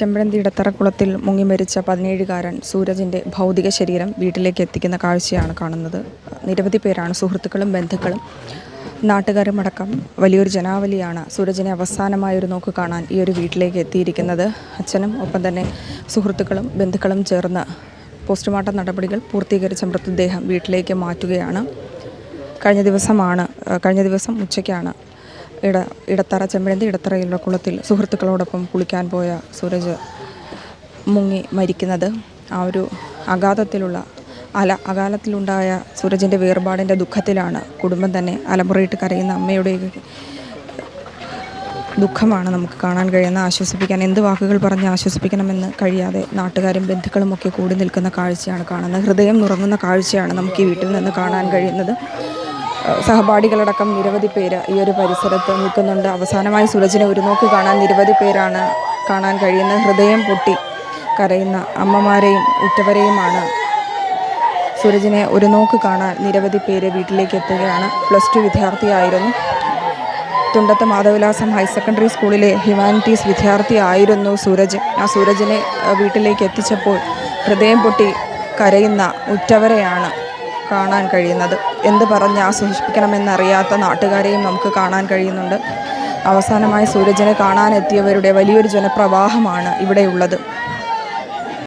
ചെമ്പഴന്തി ഇടത്തറക്കുളത്തിൽ മുങ്ങി മരിച്ച പതിനേഴുകാരൻ സൂരജിന്റെ ഭൗതിക ശരീരം വീട്ടിലേക്ക് എത്തിക്കുന്ന കാഴ്ചയാണ് കാണുന്നത്. നിരവധി പേരാണ് സുഹൃത്തുക്കളും ബന്ധുക്കളും. നാട്ടുകാരുമടക്കം വലിയൊരു ജനാവലിയാണ് സൂരജിനെ അവസാനമായ ഒരു നോക്ക് കാണാൻ ഈ ഒരു വീട്ടിലേക്ക് എത്തിയിരിക്കുന്നത്. അച്ഛനും ഒപ്പം തന്നെ സുഹൃത്തുക്കളും ബന്ധുക്കളും ചേർന്ന് പോസ്റ്റ്മോർട്ടം നടപടികൾ പൂർത്തീകരിച്ച മൃതദേഹം വീട്ടിലേക്ക് മാറ്റുകയാണ്. കഴിഞ്ഞ ദിവസമാണ് കഴിഞ്ഞ ദിവസം ഉച്ചയ്ക്കാണ് ഇട ഇടത്തറ ചെമ്പഴന്തി ഇടത്തറയിലുള്ള കുളത്തിൽ സുഹൃത്തുക്കളോടൊപ്പം കുളിക്കാൻ പോയ സൂരജ് മുങ്ങി മരിക്കുന്നത്. ആ ഒരു അഗാധത്തിലുള്ള അല അകാലത്തിലുണ്ടായ സൂരജിന്റെ വേർപാടിന്റെ ദുഃഖത്തിലാണ് കുടുംബം തന്നെ അലമുറയിട്ട് കരയുന്ന അമ്മയുടെ ദുഃഖമാണ് നമുക്ക് കാണാൻ കഴിയുന്ന ആശ്വസിപ്പിക്കാൻ എന്ത് വാക്കുകൾ പറഞ്ഞ് ആശ്വസിപ്പിക്കണമെന്ന് കഴിയാതെ നാട്ടുകാരും ബന്ധുക്കളും ഒക്കെ കൂടി നിൽക്കുന്ന കാഴ്ചയാണ് കാണുന്നത്. ഹൃദയം നുറങ്ങുന്ന കാഴ്ചയാണ് നമുക്ക് ഈ വീട്ടിൽ നിന്ന് കാണാൻ കഴിയുന്നത്. സഹപാഠികളടക്കം നിരവധി പേര് ഈ ഒരു പരിസരത്ത് നിൽക്കുന്നുണ്ട്. അവസാനമായി സൂരജിനെ ഒരു നോക്ക് കാണാൻ നിരവധി പേരാണ് കാണാൻ കഴിയുന്നത്. ഹൃദയം പൊട്ടി കരയുന്ന അമ്മമാരെയും ഉറ്റവരെയുമാണ് സൂരജിനെ ഒരു നോക്ക് കാണാൻ നിരവധി പേര് വീട്ടിലേക്ക് എത്തുകയാണ്. പ്ലസ് ടു വിദ്യാർത്ഥിയായിരുന്നു. തുണ്ടത്ത് മാധവവിലാസം ഹയർ സെക്കൻഡറി സ്കൂളിലെ ഹ്യൂമാനിറ്റീസ് വിദ്യാർത്ഥിയായിരുന്നു സൂരജ്. ആ സൂരജിനെ വീട്ടിലേക്ക് എത്തിച്ചപ്പോൾ ഹൃദയം പൊട്ടി കരയുന്ന ഉറ്റവരെയാണ് കാണാൻ കഴിയുന്നത്. എന്ത് പറഞ്ഞ് ആസ്വദിപ്പിക്കണമെന്നറിയാത്ത നാട്ടുകാരെയും നമുക്ക് കാണാൻ കഴിയുന്നുണ്ട്. അവസാനമായി സൂരജിനെ കാണാനെത്തിയവരുടെ വലിയൊരു ജനപ്രവാഹമാണ് ഇവിടെയുള്ളത്.